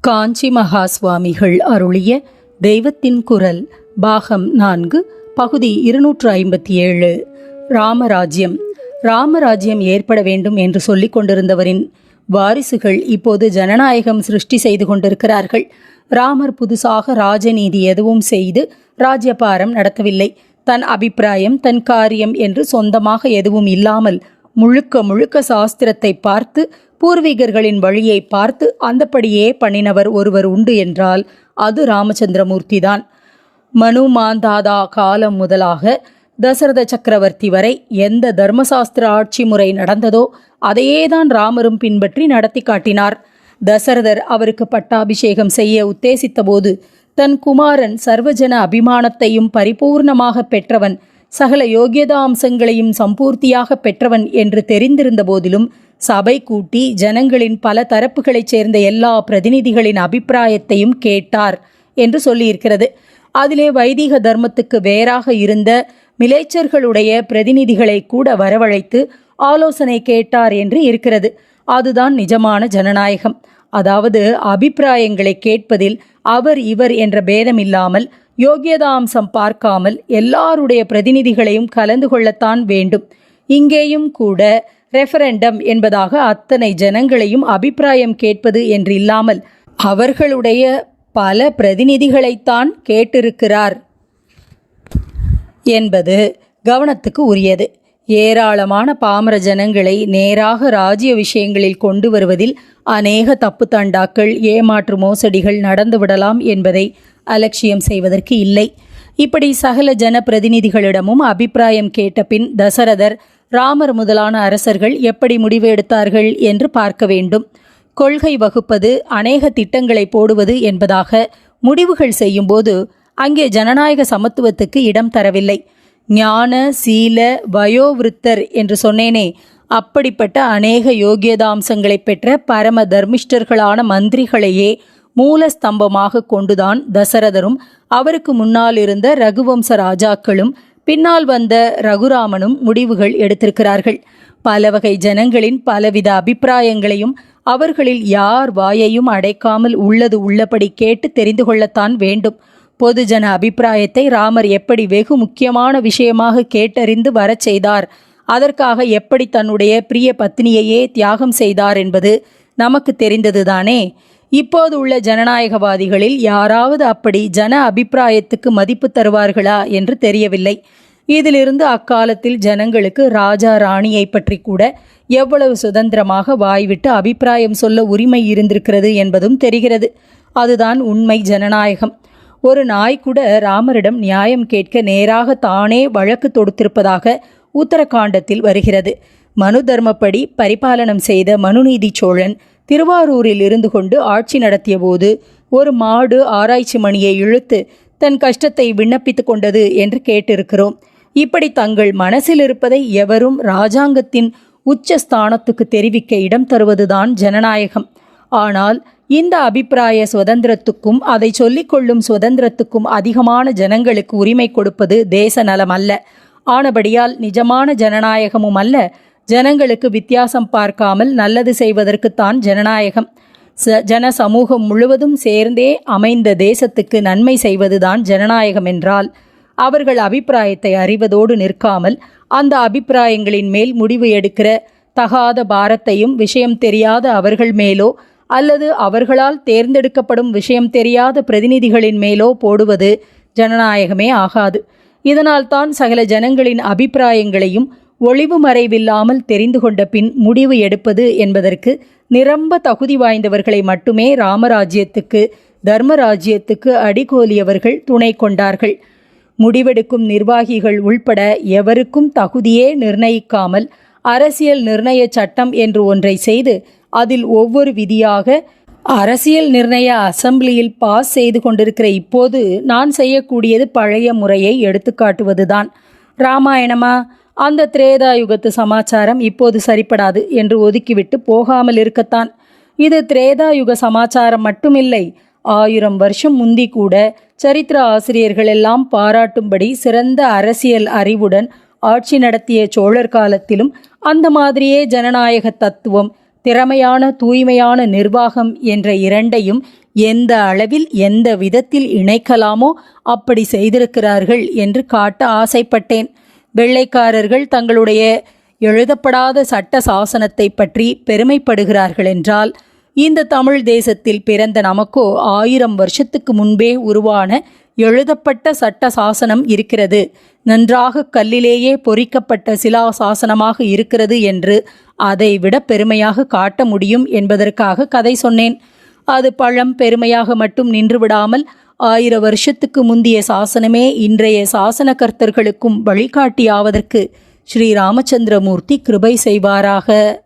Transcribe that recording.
காஞ்சி மகா சுவாமிகள் அருளிய தெய்வத்தின் குரல் பாகம் நான்கு பகுதி இருநூற்று ஐம்பத்தி ஏழு. ராமராஜ்யம். ராமராஜ்யம் ஏற்பட வேண்டும் என்று சொல்லிக் கொண்டிருந்தவரின் வாரிசுகள் இப்போது ஜனநாயகம் சிருஷ்டி செய்து கொண்டிருக்கிறார்கள். ராமர் புதுசாக ராஜநீதி எதுவும் செய்து ராஜ்யபாரம் நடத்தவில்லை. தன் அபிப்பிராயம் தன் காரியம் என்று சொந்தமாக எதுவும் இல்லாமல் முழுக்க முழுக்க சாஸ்திரத்தை பார்த்து பூர்வீகர்களின் வழியை பார்த்து அந்தப்படியே பண்ணினவர் ஒருவர் உண்டு என்றால் அது ராமச்சந்திரமூர்த்தி தான் மனு மாந்தாதா காலம் முதலாக தசரத சக்கரவர்த்தி வரை எந்த தர்மசாஸ்திர ஆட்சி முறை நடந்ததோ அதையே தான் ராமரும் பின்பற்றி நடத்தி காட்டினார். தசரதர் அவருக்கு பட்டாபிஷேகம் செய்ய உத்தேசித்தபோது தன் குமாரன் சர்வஜன அபிமானத்தையும் பரிபூர்ணமாக பெற்றவன் சகல யோகியதா அம்சங்களையும் சம்பூர்த்தியாக பெற்றவன் என்று தெரிந்திருந்த போதிலும் சபை கூட்டி ஜனங்களின் பல தரப்புகளைச் சேர்ந்த எல்லா பிரதிநிதிகளின் அபிப்பிராயத்தையும் கேட்டார் என்று சொல்லியிருக்கிறது. அதிலே வைதிக தர்மத்துக்கு வேறாக இருந்த மிலேச்சர்களுடைய பிரதிநிதிகளை கூட வரவழைத்து ஆலோசனை கேட்டார் என்று இருக்கிறது. அதுதான் நிஜமான ஜனநாயகம். அதாவது அபிப்பிராயங்களை கேட்பதில் அவர் இவர் என்ற பேதமில்லாமல் யோகியதாம்சம் பார்க்காமல் எல்லாருடைய பிரதிநிதிகளையும் கலந்து கொள்ளத்தான் வேண்டும். இங்கேயும் கூட ரெஃபரண்டம் என்பதாக அத்தனை ஜனங்களையும் அபிப்பிராயம் கேட்பது என்று இல்லாமல் அவர்களுடைய பல பிரதிநிதிகளைத்தான் கேட்டிருக்கிறார் என்பது கவனத்துக்கு உரியது. ஏராளமான பாமர ஜனங்களை நேராக ராஜ்ய விஷயங்களில் கொண்டு வருவதில் அநேக தப்பு தண்டாக்கள் ஏமாற்று மோசடிகள் நடந்துவிடலாம் என்பதை அலட்சியம் செய்வதற்கு இல்லை. இப்படி சகல ஜன பிரதிநிதிகளிடமும் அபிப்பிராயம் கேட்டபின் தசரதர் ராமர் முதலான அரசர்கள் எப்படி முடிவு எடுத்தார்கள் என்று பார்க்க வேண்டும். கொள்கை வகுப்பது அநேக திட்டங்களை போடுவது என்பதாக முடிவுகள் செய்யும்போது அங்கே ஜனநாயக சமத்துவத்துக்கு இடம் தரவில்லை. ஞான சீல வயோவிருத்தர் என்று சொன்னேனே அப்படிப்பட்ட அநேக யோகியதாம்சங்களை பெற்ற பரம தர்மிஷ்டர்களான மந்திரிகளையே மூலஸ்தம்பமாக கொண்டுதான் தசரதரும் அவருக்கு முன்னால் இருந்த ரகுவம்ச ராஜாக்களும் பின்னால் வந்த ரகுராமனும் முடிவுகள் எடுத்திருக்கிறார்கள். பல வகை ஜனங்களின் பலவித அபிப்பிராயங்களையும் அவர்களில் யார் வாயையும் அடைக்காமல் உள்ளது உள்ளபடி கேட்டு தெரிந்து கொள்ளத்தான் வேண்டும். பொதுஜன அபிப்பிராயத்தை ராமர் எப்படி வெகு முக்கியமான விஷயமாக கேட்டறிந்து வரச் செய்தார்? அதற்காக எப்படி தன்னுடைய பிரிய பத்னியையே தியாகம் செய்தார் என்பது நமக்கு தெரிந்ததுதானே? இப்போது உள்ள ஜனநாயகவாதிகளில் யாராவது அப்படி ஜன அபிப்பிராயத்துக்கு மதிப்பு தருவார்களா என்று தெரியவில்லை. இதிலிருந்து அக்காலத்தில் ஜனங்களுக்கு ராஜா ராணியை பற்றி கூட எவ்வளவு சுதந்திரமாக வாய்விட்டு அபிப்பிராயம் சொல்ல உரிமை இருந்திருக்கிறது என்பதும் தெரிகிறது. அதுதான் உண்மை ஜனநாயகம். ஒரு நாய் கூட ராமரிடம் நியாயம் கேட்க நேராக தானே வழக்கு தொடுத்திருப்பதாக உத்தரகாண்டத்தில் வருகிறது. மனு தர்மப்படி பரிபாலனம் செய்த மனுநீதி சோழன் திருவாரூரில் இருந்து கொண்டு ஆட்சி நடத்திய போது ஒரு மாடு ஆராய்ச்சி மணியை இழுத்து தன் கஷ்டத்தை விண்ணப்பித்து கொண்டது என்று கேட்டிருக்கிறோம். இப்படி தங்கள் மனசில் இருப்பதை எவரும் ராஜாங்கத்தின் உச்ச ஸ்தானத்துக்கு தெரிவிக்க இடம் தருவதுதான் ஜனநாயகம். ஆனால் இந்த அபிப்பிராய சுதந்திரத்துக்கும் அதை சொல்லிக்கொள்ளும் சுதந்திரத்துக்கும் அதிகமான ஜனங்களுக்கு உரிமை கொடுப்பது தேச நலம் அல்ல ஆனபடியால் நிஜமான ஜனநாயகமும் அல்ல ஜனங்களுக்கு வித்தியாசம் பார்க்காமல் நல்லது செய்வதற்குத்தான் ஜனநாயகம். ச ஜன சமூகம் முழுவதும் சேர்ந்தே அமைந்த தேசத்துக்கு நன்மை செய்வதுதான் ஜனநாயகம் என்றால் அவர்கள் அபிப்பிராயத்தை அறிவதோடு நிற்காமல் அந்த அபிப்பிராயங்களின் மேல் முடிவு எடுக்கிற தகாத பாரத்தையும் விஷயம் தெரியாத அவர்கள் மேலோ அல்லது அவர்களால் தேர்ந்தெடுக்கப்படும் விஷயம் தெரியாத பிரதிநிதிகளின் மேலோ போடுவது ஜனநாயகமே ஆகாது. இதனால்தான் சகல ஜனங்களின் அபிப்பிராயங்களையும் ஒளிவு மறைவில்லாமல் தெரிந்து கொண்ட பின் முடிவு எடுப்பது என்பதற்கு நிரம்ப தகுதி வாய்ந்தவர்களை மட்டுமே ராமராஜ்யத்துக்கு தர்மராஜ்யத்துக்கு அடிகோலியவர்கள் துணை கொண்டார்கள். முடிவெடுக்கும் நிர்வாகிகள் உள்பட எவருக்கும் தகுதியே நிர்ணயிக்காமல் அரசியல் நிர்ணய சட்டம் என்று ஒன்றை செய்து அதில் ஒவ்வொரு விதியாக அரசியல் நிர்ணய அசம்பிளியில் பாஸ் செய்து கொண்டிருக்கிற இப்போது நான் செய்யக்கூடியது பழைய முறையை எடுத்துக்காட்டுவதுதான். ராமாயணமா? அந்த திரேதா யுகத்து சமாச்சாரம் இப்போது சரிப்படாது என்று ஒதுக்கிவிட்டு போகாமல் இருக்கத்தான். இது திரேதா யுக சமாச்சாரம் மட்டுமில்லை. ஆயிரம் வருஷம் முந்தி கூட சரித்திர ஆசிரியர்கள் எல்லாம் பாராட்டும்படி சிறந்த அரசியல் அறிவுடன் ஆட்சி நடத்திய சோழர் காலத்திலும் அந்த மாதிரியே ஜனநாயக தத்துவம் திறமையான தூய்மையான நிர்வாகம் என்ற இரண்டையும் எந்த அளவில் எந்த விதத்தில் இணைக்கலாமோ அப்படி செய்திருக்கிறார்கள் என்று காட்ட ஆசைப்பட்டேன். வெள்ளைக்காரர்கள் தங்களுடைய எழுதப்படாத சட்ட சாசனத்தை பற்றி பெருமைப்படுகிறார்கள் என்றால் இந்த தமிழ் தேசத்தில் பிறந்த நமக்கோ ஆயிரம் வருஷத்துக்கு முன்பே உருவான எழுதப்பட்ட சட்ட சாசனம் இருக்கிறது. நன்றாக கல்லிலேயே பொறிக்கப்பட்ட சிலா சாசனமாக இருக்கிறது என்று அதை விட பெருமையாக காட்ட முடியும் என்பதற்காக கதை சொன்னேன். அது பழம் பெருமையாக மட்டும் நின்று ஆயிரம் ஆயிர வருஷத்துக்கு முந்தைய சாசனமே இன்றைய சாசனகர்த்தர்களுக்கும் வழிகாட்டியாவதற்கு ஸ்ரீ ராமச்சந்திரமூர்த்தி கிருபை செய்வாராக.